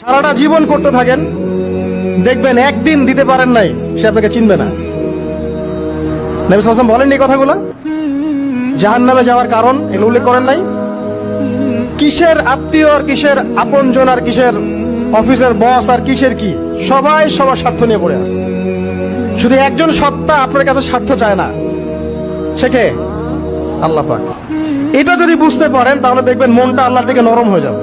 সারাটা জীবন করতে থাকেন, দেখবেন একদিন দিতে পারেন নাই, সে আপনাকে চিনবে না। নবী বলেন এই কথাগুলো? জাহান নামে যাওয়ার কারণ এগুলো উল্লেখ করেন নাই? কিসের আত্মীয় আর কিসের আপনজন আর কিসের অফিসের বস আর কিসের কি? সবাই সবার স্বার্থ নিয়ে পড়ে আছে। শুধু একজন সত্তা আপনার কাছে স্বার্থ চায় না। সে কে? আল্লাহ পাক। এটা যদি বুঝতে পারেন, তাহলে দেখবেন মনটা আল্লাহর দিকে নরম হয়ে যাবে।